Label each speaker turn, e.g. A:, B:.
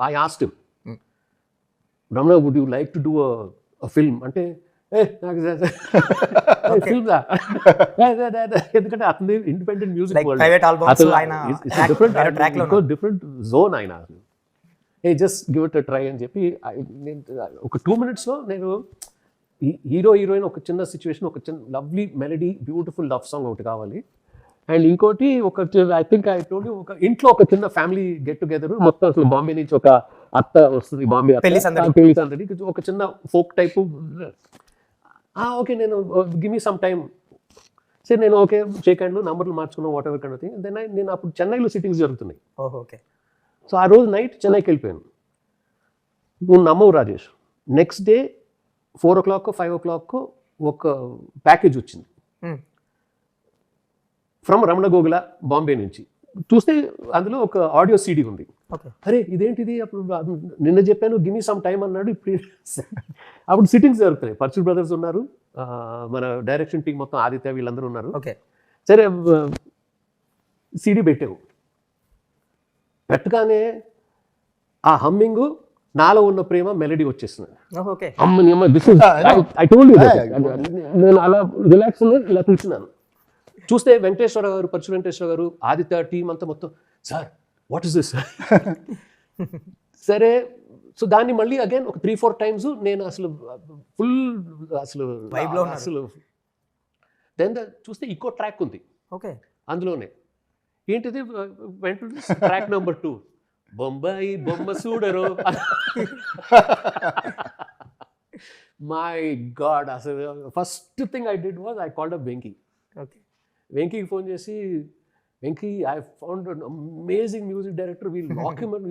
A: I asked Ramana would you like to do film అంటే ఏ నాకు ఫిల్మ్ ఎందుకంటే అతని ఇండిపెండెంట్ మ్యూజిక్ డిఫరెంట్ జోన్ ఆయన ఏ జస్ట్ గివ్ ఇట్ ట్రై అని చెప్పి నేను ఒక టూ మినిట్స్లో నేను హీరో హీరోయిన్ ఒక చిన్న సిచ్యువేషన్ ఒక చిన్న lovely melody beautiful love song ఒకటి కావాలి. అండ్ ఇంకోటి ఒక ఐ థింక్ ఐ టోల్ ఒక ఇంట్లో ఒక చిన్న ఫ్యామిలీ గెట్ టుగెదర్ మొత్తం అసలు బాంబే నుంచి ఒక అత్త వస్తుంది బాంబే.
B: పెళ్ళి సందడి.
A: ఒక చిన్న ఫోక్ టైపు ఓకే నేను గివ్ మీ సమ్ టైం సరే నేను ఓకే షేక్ హ్యాండ్లు నంబర్లు మార్చుకున్నాను whatever kind thing then నేను అప్పుడు చెన్నైలో సిట్టింగ్స్ జరుగుతున్నాయి.
B: ఓకే
A: సో ఆ రోజు నైట్ చెన్నైకి వెళ్ళిపోయాను. నువ్వు నమ్మవు Rajesh. Next day four o'clock five o'clock ఒక ప్యాకేజ్ వచ్చింది. ఫ్రమ్ రమణ గోగుల బాంబే నుంచి. చూస్తే అందులో ఒక ఆడియో సీడీ ఉంది.
B: ఓకే.
A: అరే ఇదేంటిది? అప్పుడు నిన్న చెప్పాను గిమి సమ్ టైం అన్నాడు. ఇప్పుడు అప్పుడు సిట్టింగ్స్ జరుగుతున్నాయి పర్చూర్ బ్రదర్స్ ఉన్నారు. మన డైరెక్షన్ టీం మొత్తం ఆదిత్య వీళ్ళందరూ ఉన్నారు.
B: ఓకే.
A: సరే సీడీ పెట్టావు. పెట్టగానే ఆ హమ్మింగ్ నాలో ఉన్న ప్రేమ మెలడీ వచ్చేస్తుంది
B: ఓహో ఓకే.
A: అమ్మని అమ్మ this is I told you నేను అలా రిలాక్స్ ఇలా కూర్చున్నాను. చూస్తే వెంకటేశ్వర గారు పరచు వెంకటేశ్వర గారు ఆదిత్య టీం అంతా మొత్తం సార్ వాట్ ఇస్ దిస్ సరే సో దాన్ని మళ్ళీ అగైన్ ఒక త్రీ ఫోర్ టైమ్స్ నేను అసలు ఫుల్ అసలు. అసలు దెన్ చూస్తే ఇంకో ట్రాక్ ఉంది.
B: ఓకే
A: అందులోనే. ఏంటిది? వెంటనే ట్రాక్ నెంబర్ టూ బొంబాయి బొమ్మ చూడరు మై గాడ్ అసలు first thing I did was I called up Venky
B: okay
A: వెంకీకి phone చేసి Venky I found amazing music director we'll document